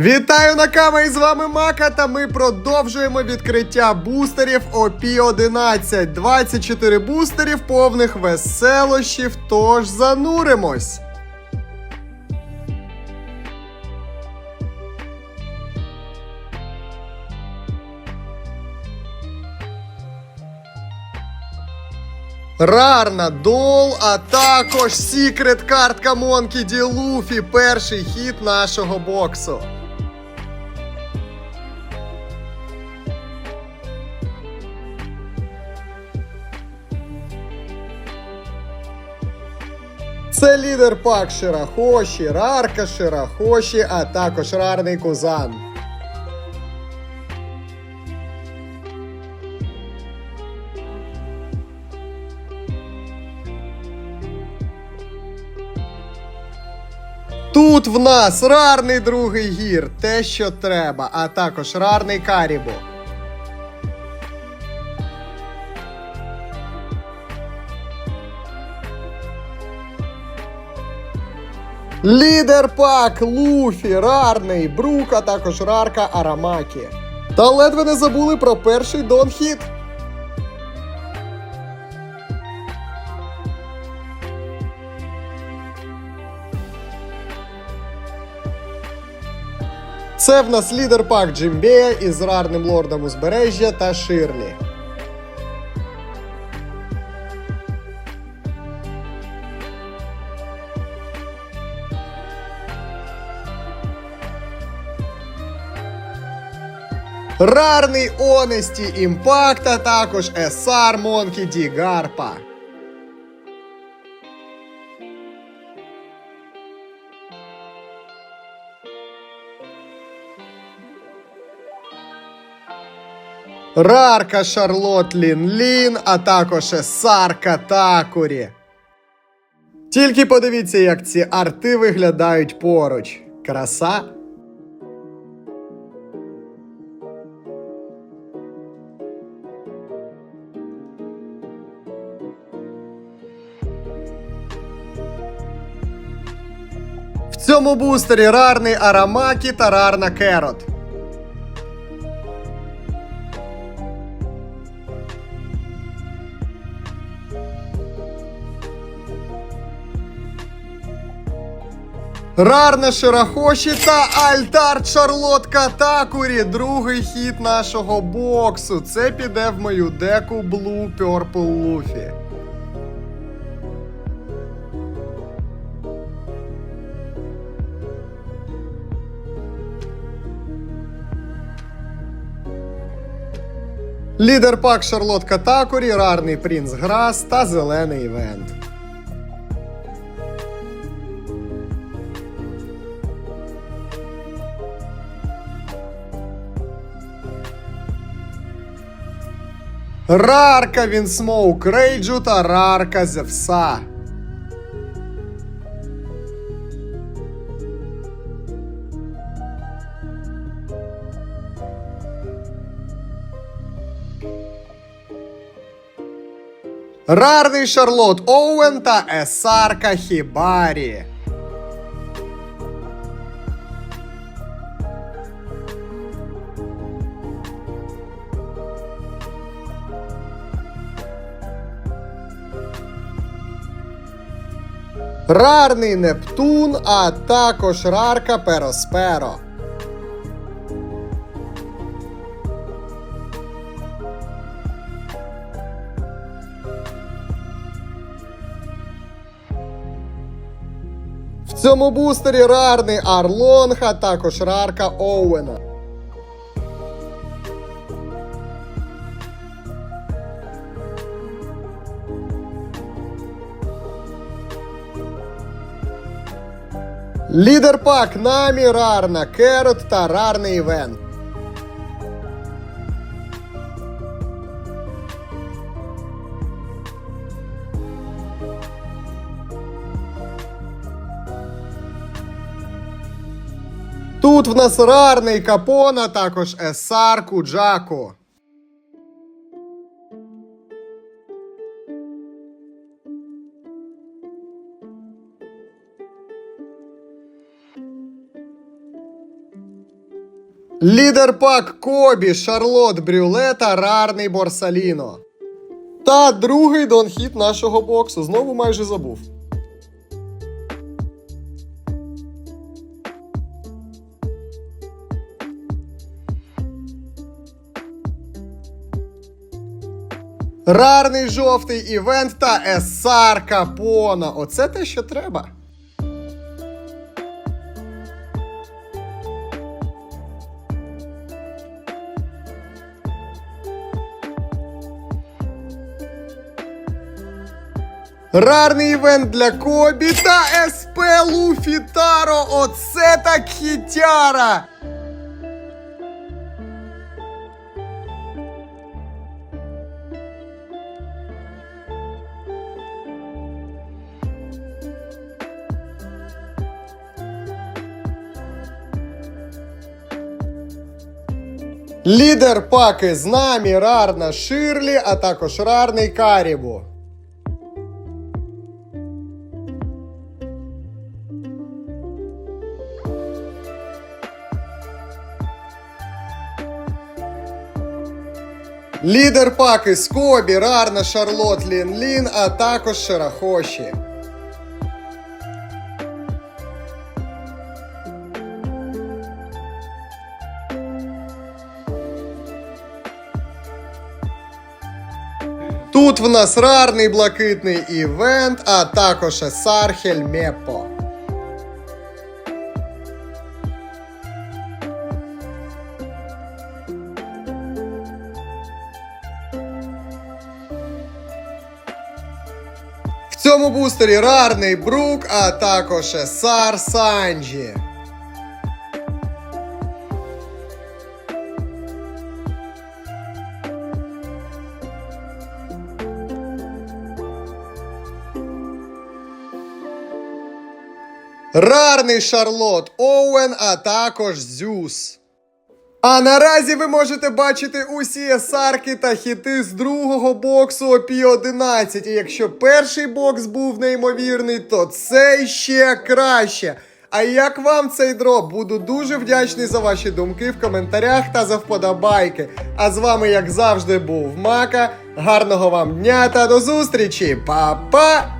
Вітаю Накама! І з вами Мака, та ми продовжуємо відкриття бустерів OP11. 24 бустерів повних веселощів, тож зануримось. Рарна Дол, а також секрет картка Монкі Ді Луфі. Перший хід нашого боксу. Це лідер пак Ширахоші, Рарка Ширахоші, а також рарний Кузан. Тут в нас рарний другий гір, те, що треба, а також рарний карібу. Лідер пак, Луфі, рарний, Брук, а також рарка Арамакі. Та ледве не забули про перший донхід. Це в нас лідер пак Джимбея із рарним лордом узбережжя та Ширлі. Рарний Онесті Імпакт, а також SR Monkey D Гарпа. Рарка Шарлот Лін Лін, а також Сарка Такурі. Тільки подивіться, як ці арти виглядають поруч. Краса. Цьому бустері рарний Арамакі та рарна Керот. Рарне Ширахоші та Альтар Шарлотка Такурі. Другий хід нашого боксу. Це піде в мою деку Blue Purple Luffy. Лідер пак Шарлотка Такорі, рарний принц Грас та зелений івент. Рарка Вінсмоук Рейджу та Рарка Зевса. Рарний Шарлот Оуен та Есарка Хібарі. Рарний Нептун, а також рарка Перосперо. Цьому бустері рарний Арлонг, а також рарка Оуена. Лідер пак Намі, рарна Керот та рарний івент. Тут в нас рарний капона, також Есар Куджаку. Лідер пак Кобі, Шарлот Брюле та рарний Борсаліно. Та другий донхіт нашого боксу. Знову майже забув. Рарний жовтий івент та Есар Капона. Оце те, що треба. Рарний івент для Кобі та СП Луфі. Оце так хітяра! Лідер паки з нами рарна Ширлі, а також рарний Карібу. Лідер паки Скобі, рарна Шарлот Лін Лін, а також Шерахоші. Тут в нас рарний блакитний івент, а також Сархель Меппо. В цьому бустері рарний Брук, а також Сар Санджі. Рарний Шарлот Оуен, а також Зюс. А наразі ви можете бачити усі есарки та хіти з другого боксу опі 11 І якщо перший бокс був неймовірний, то цей ще краще. А як вам цей дроп? Буду дуже вдячний за ваші думки в коментарях та за вподобайки. А з вами, як завжди, був Мака. Гарного вам дня та до зустрічі! Па-па!